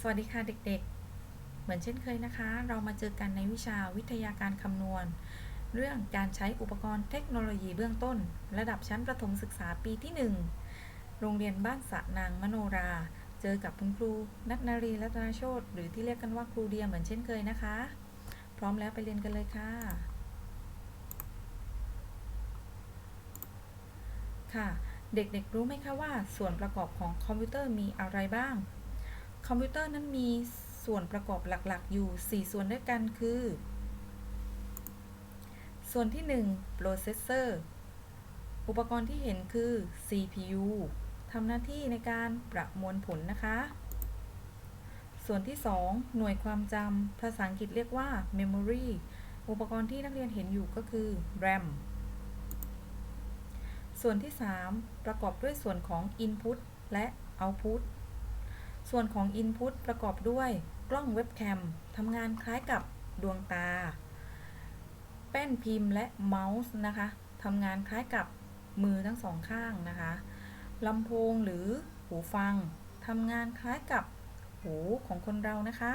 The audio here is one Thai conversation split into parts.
สวัสดีค่ะเด็กๆ เหมือนเช่นเคยนะคะ เรามาเจอกันในวิชาวิทยาการคำนวณ เรื่องการใช้อุปกรณ์เทคโนโลยีเบื้องต้น ระดับชั้นประถมศึกษาปีที่ 1 โรงเรียนบ้านสะนางมโนรา เจอกับคุณครูนัทนารีรัตนโชตหรือที่เรียกกันว่าครูเดียเหมือนเช่นเคยนะคะ พร้อมแล้วไปเรียนกันเลยค่ะ ค่ะ เด็กๆรู้ไหมคะว่าส่วนประกอบของคอมพิวเตอร์มีอะไรบ้าง คอมพิวเตอร์นั้นมีส่วนประกอบหลักๆ อยู่ 4 ส่วนด้วยกันคือ ส่วนที่ 1 processor อุปกรณ์ที่เห็นคือ CPU ทำหน้าที่ในการประมวลผลนะคะ ส่วนที่ 2 หน่วยความจำภาษาอังกฤษเรียกว่า memory อุปกรณ์ที่นักเรียนเห็นอยู่ก็คือ RAM ส่วนที่ 3 ประกอบด้วยส่วนของ input และ output ส่วนของ Input ประกอบด้วยกล้องเว็บแคมทำงานคล้ายกับดวงตา แป้นพิมพ์และเมาส์นะคะทำงานคล้ายกับมือทั้งสองข้างนะคะลำโพงหรือหูฟังทำงานคล้ายกับหูของคนเรานะคะ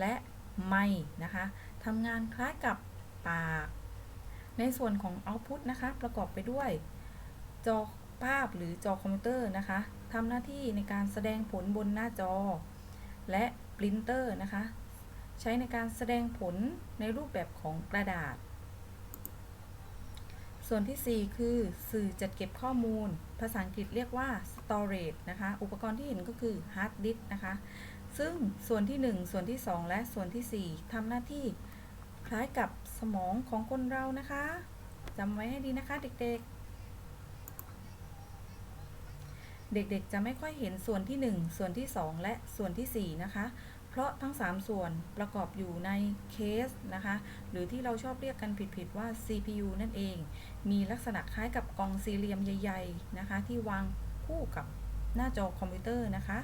และไม้นะคะทำงานคล้ายกับปาก ในส่วนของ Output นะคะ ประกอบไปด้วย จอภาพหรือจอคอมพิวเตอร์นะคะ ทำหน้าที่ในการแสดงผลบนหน้าจอ และปรินเตอร์นะคะ ใช้ในการแสดงผลในรูปแบบของกระดาษ ส่วนที่ 4 คือสื่อจัดเก็บข้อมูล ภาษาอังกฤษเรียกว่า storage นะคะ อุปกรณ์ที่เห็นก็คือ hard disk นะคะ ซึ่งส่วนที่ 1 ส่วนที่ 2 และส่วนที่ 4ทำหน้าที่คล้ายกับสมองของคนเรานะคะจำไว้ให้ดีนะคะเด็กๆ เด็กๆจะไม่ค่อยเห็นส่วนที่ 1 ส่วนที่ 2 และส่วนที่ 4 นะคะ เพราะทั้ง 3 ส่วนประกอบอยู่ในเคสนะคะ หรือที่เราชอบเรียกกันผิดๆว่า CPU นั่นเอง มีลักษณะคล้ายกับกล่องสี่เหลี่ยมใหญ่ ๆ นะคะ ที่วางคู่กับหน้าจอคอมพิวเตอร์นะคะ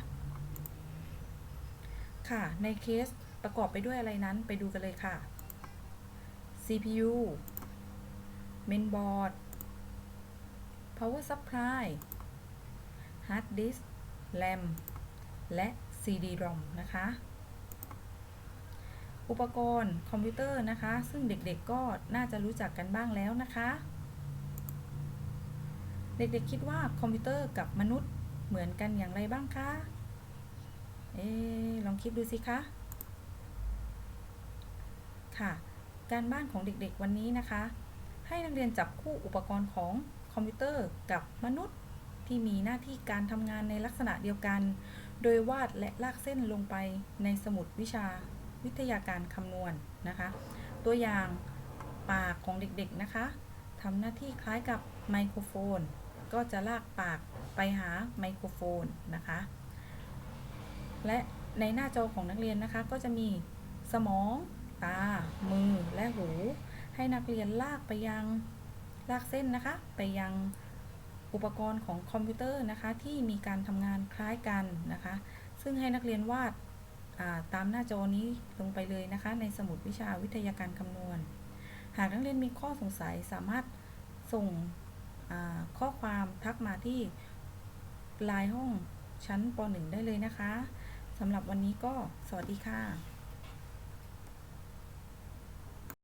ค่ะ ในเคสประกอบไปด้วยอะไรนั้นไปดูกันเลยค่ะ CPU mainboard power supply hard disk RAM และ CD-ROM นะคะ อุปกรณ์คอมพิวเตอร์นะคะ ซึ่งเด็กๆก็น่าจะรู้จักกันบ้างแล้วนะคะ เด็กๆคิดว่าคอมพิวเตอร์กับมนุษย์เหมือนกันอย่างไรบ้างคะ เอ๊ลองคิดดูสิคะ ค่ะ การบ้านของเด็กๆวันนี้นะคะ ให้นักเรียนจับคู่อุปกรณ์ของคอมพิวเตอร์กับมนุษย์ ที่มีหน้าที่การทำงานในลักษณะเดียวกัน โดยวาดและลากเส้นลงไปในสมุดวิชาวิทยาการคำนวณนนะคะ ตัวอย่างปากของเด็กๆนะคะทำหน้าที่คล้ายกับไมโครโฟน ก็จะลากปากไปหาไมโครโฟนนะคะ และในหน้าจอของนักเรียนนะคะ ก็จะมีสมอง ตา มือและหู ให้นักเรียนลากไปยังลากเส้นนะคะ ไปยัง อุปกรณ์ของคอมพิวเตอร์นะคะที่มีการทำงานคล้ายกันนะคะ ซึ่งให้นักเรียนวาดตามหน้าจอนี้ลงไปเลยนะคะ ในสมุดวิชาวิทยาการคำนวณ หากนักเรียนมีข้อสงสัยสามารถส่งข้อความทักมาที่ลน์ห้องชั้นป .1 ได้เลยนะคะสำหรับวันนี้ก็สวัสดีค่ะ